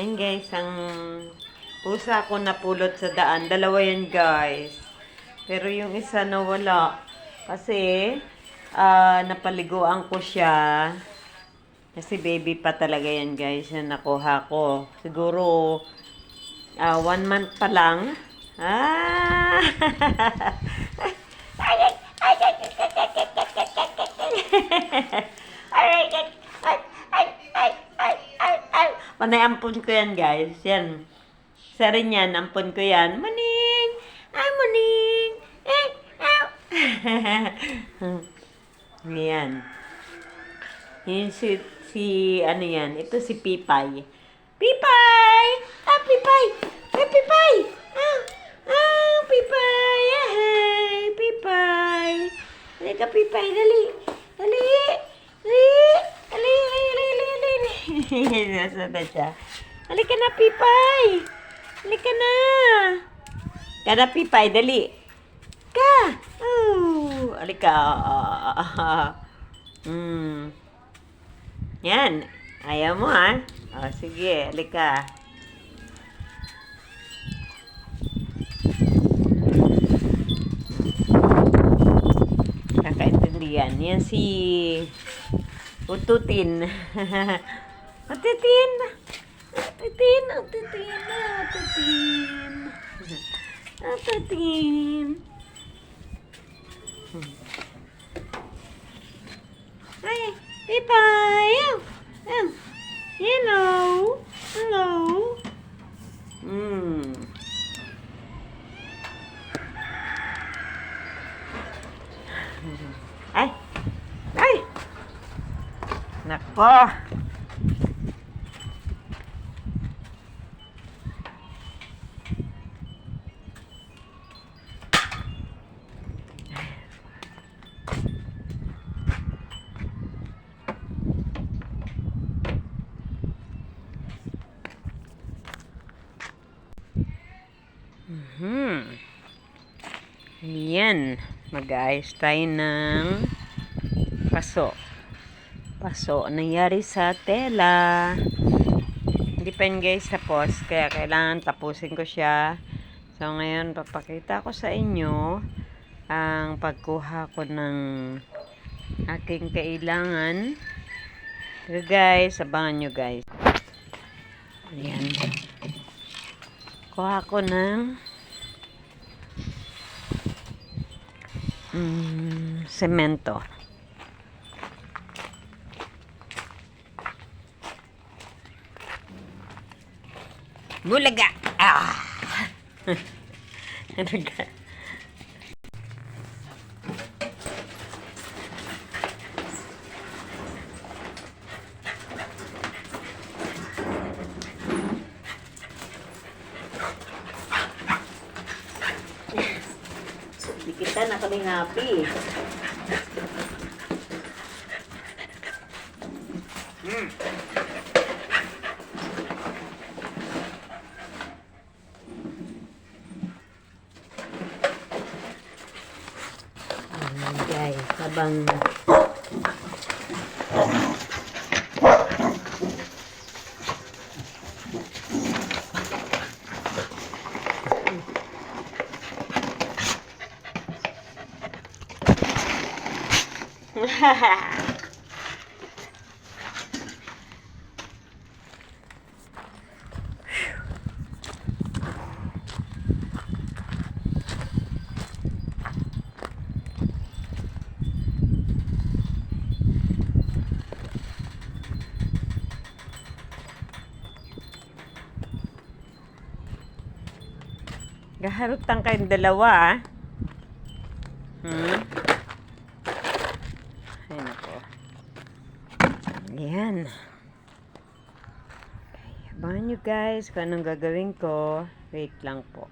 Yan guys, ang pusa ko napulot sa daan. Dalawa yan guys. Pero yung isa nawala. Kasi, ah, napaliguan ko siya. Kasi baby pa talaga yan guys. Yan nakuha ko. Siguro, ah, one month pa lang. Ah! Panay ampun ko yan, guys. Yan. Isa rin yan. Ampun ko yan. Maning! Ay, maning! Eh, ow! yan. Yun si, si, ano yan. Ito si Pipay. Pipay! Ah, Pipay! Ay, Pipay! Ah, ah, Pipay! Ah, Pipay! Halika, Pipay. Dali! Dali! Dali! Dali! Dali! Dali! Dali! Nasa na siya. Halika na, Pipay! Halika na! Kada, Pipay. Dali! Ka! Oh! Halika. Hmm. Yan. Ayaw mo, ha? O, sige. Halika. Kakaintindihan. Yan si Ututin. Atitin! Atitin! Atitin! Atitin! Atitin! Ay! Ipay! Um, hello! Hello! Mm. Ay! Ay! Nako! Nako! Hmm. Yan. Mag-ayos tayo ng paso. Paso. Nangyari sa tela. Hindi pa yun guys tapos. Kaya kailangan tapusin ko siya. So ngayon papakita ko sa inyo ang pagkuha ko ng aking kailangan. So guys, abangan nyo guys. Ayan. Kuha ko ng mm, semento. Bulaga! Ah! ano kita na kami happy. Ayan guys, habang Gaharutan kayong dalawa, ah. Hmm? Ay, nako. Ayan. Okay, abangan nyo guys kung anong gagawin ko. Wait lang po.